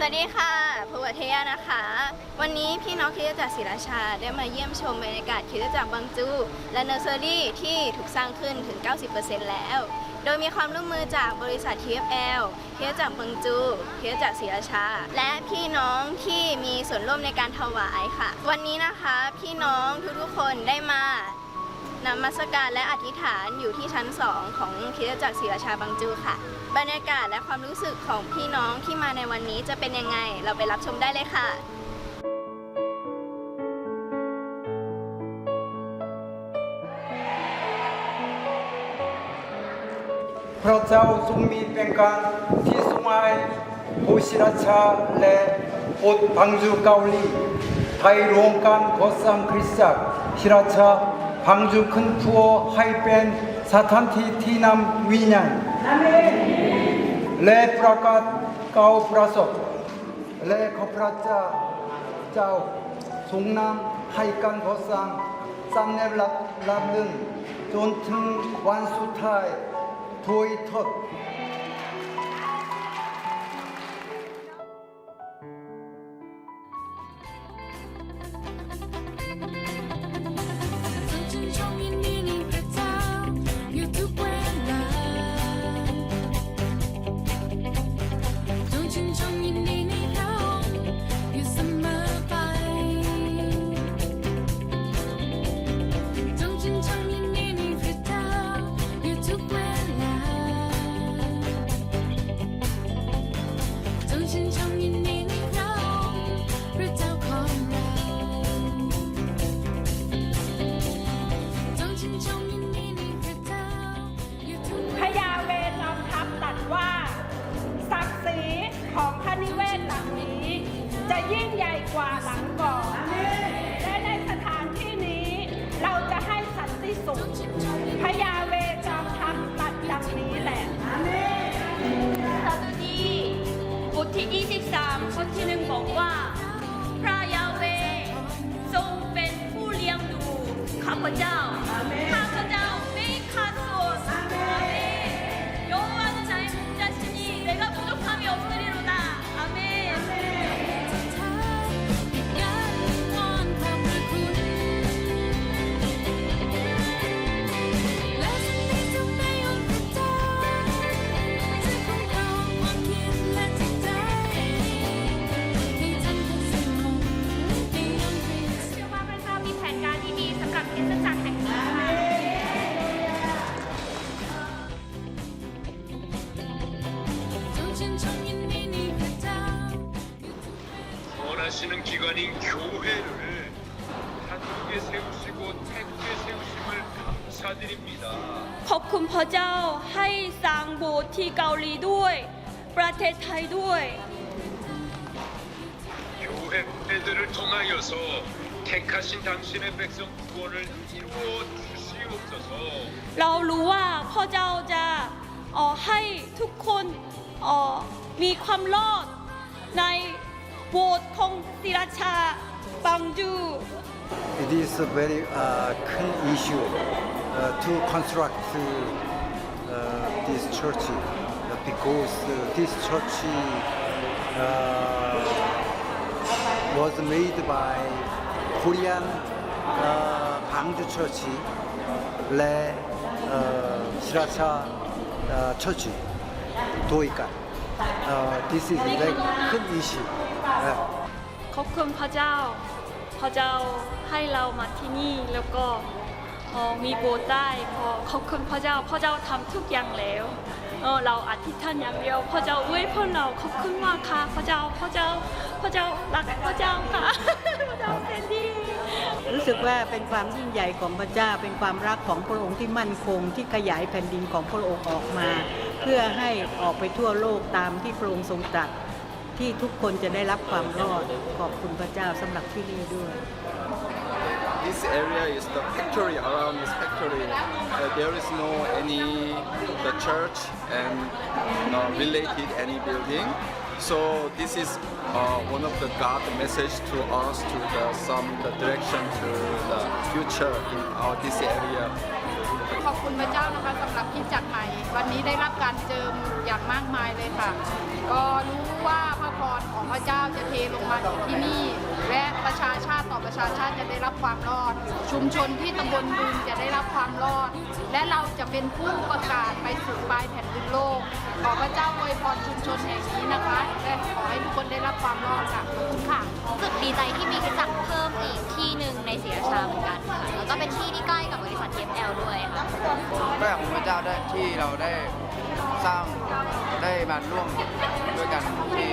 สวัสดีค่ะภูวเทยนะคะ วันนี้พี่น้องคริสตจักรศรีราชาได้มาเยี่ยมชมบรรยากาศคริสตจักรบางจู และเนอร์เซอรี่ที่ถูกสร้างขึ้นถึง 90%แล้ว โดยมีความร่วมมือจากบริษัท TFL คริสตจักรบางจูคริสตจักรศรีราชา และพี่น้องที่มีส่วนร่วมในการถวายค่ะ วันนี้นะคะพี่น้องทุกๆคนได้มา นมัสการและอธิษฐานอยู่ที่ชั้น 2 ของคริสตจักรศรีราชาบางจูค่ะ บรรยากาศและความรู้สึกของพี่น้องที่มาในวันนี้จะเป็นยังไง เราไปรับชมได้เลยค่ะพระเจ้าทรงมีเป็นการที่ทรงให้ผู้ศิราชาและบทบังจูเกาหลีไทยรวมกันก่อสร้างคริสตจักรศิราชา บังจูขึ้นพัวให้เป็นสถานที่ที่นำวิญญาณและประกาศเก่าประสบและขอพระเจะยิ่งใหญ่กว่าหลังก่อนและในสถานที่นี้เราจะให้สันติสุขพยาเวจอมทัพตรัสดังนี้แหละสดุดีบทที่ 23 ข้อที่หนึ่งบอกว่า พระยาเวทรงเป็นผู้เลี้ยงดูข้าพเจ้า 원하시는 기관인 교회를 한국에 세우시고 태국에 세우심을 감사드립니다. ขอบคุณพระเจ้าให้สร้างโบสถ์ที่เกาหลีด้วย ประเทศไทยด้วย 교회들을 통하여서 택하신 당신의 백성 구원을 이루어 주시옵소서. เรารู้ว่าพ่อเจ้าจะเอ่อให้ทุกคนเอ่อมีความรอดใน โบสถ์ของศิราชาบังจู It is a very uh, 큰 issue uh, to construct uh, this church uh, because uh, this church uh, was made by Korean uh, Bangju Church และเอ่อศิราชาเอ่อ Church ด้วยกัน Uh, This is a very 큰 issue. Uh, ขอบคุณพระเจ้า พระเจ้าให้เรามาที่นี่แล้วก็เอ่อมีโบสถ์ได้ขอขอบคุณพระเจ้าพระเจ้าทำทุกอย่างแล้วเออเราอธิษฐานอย่างเดียวพระเจ้าอวยพรเราขอบคุณมากค่ะพระเจ้าพระเจ้าพระเจ้ารักพระเจ้าค่ะพระเจ้าเป็นดีรู้สึกว่าเป็นความยิ่งใหญ่ของพระเจ้า เป็นความรักของพระองค์ที่มั่นคงที่ขยายแผ่นดินของพระองค์ออกมา เพื่อให้ออกไปทั่วโลกตามที่พระองค์ทรงตรัส ที่ทุกคนจะได้รับความรอดขอบคุณพระเจ้าสำหรับที่นี่ด้วย this area is the factory around this factory. Uh, there is no any the church and uh, related any building. So this is uh, one of the God message to us to the some the direction to the future in our this area. ขอบคุณพระเจ้านะคะสำหรับคริดจักรใหม่ วันนี้ได้รับการเจิมอย่างมากมายเลยค่ะ ก็รู้ว่า พระพรของพระจะเทลงมาอยู่ที่นี่ และประชาชาติต่อประชาชาติจะได้รับความรอด ชุมชนที่ตำบลบึงจะได้รับความรอด และเราจะเป็นผู้ประกาศไปสู่ปลายแผ่นดินโลก ขอพระเจ้าอวยพรชุมชนแห่งนี้นะคะและขอให้ทุกคนได้รับความรอดค่ะขอบคุณค่ะรู้สึกดีใจที่มีกิจจักรเพิ่มอีกที่หนึ่งในศรีราชาเหมือนกันค่ะแล้วก็เป็นที่ที่ใกล้กับบริษัท TFL ด้วยค่ะ ก็อยากขอบคุณพระเจ้าได้ที่เราได้สร้างได้ มาร่วมด้วยกันที่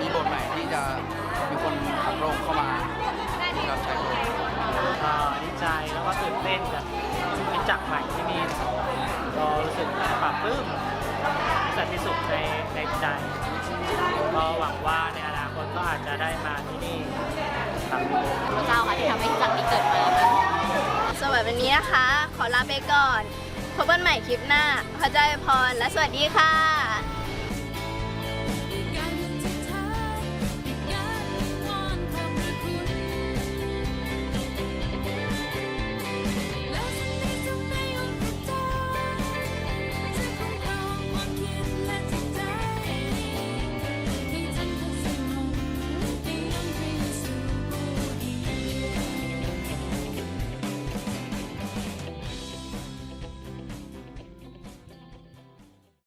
มีบทใหม่ที่จะมีคนขับโรงเข้ามารับใช้พรงก็ดีใจแล้วก็ตื่นเต้นกับเป็นจักใหม่ที่นี่ก็รู้สึกปลาบปลื้มสันติสุขในในใจก็หวังว่าในอนาคตก็อาจจะได้มาที่นี่ครับพระเจ้าค่ะที่ทำให้จักรนี้เกิดมาค่ะสำหรับวันนี้นะคะ ขอลาไปก่อนพบกันใหม่คลิปหน้าพระเจ้าอวยพรและสวัสดีค่ะ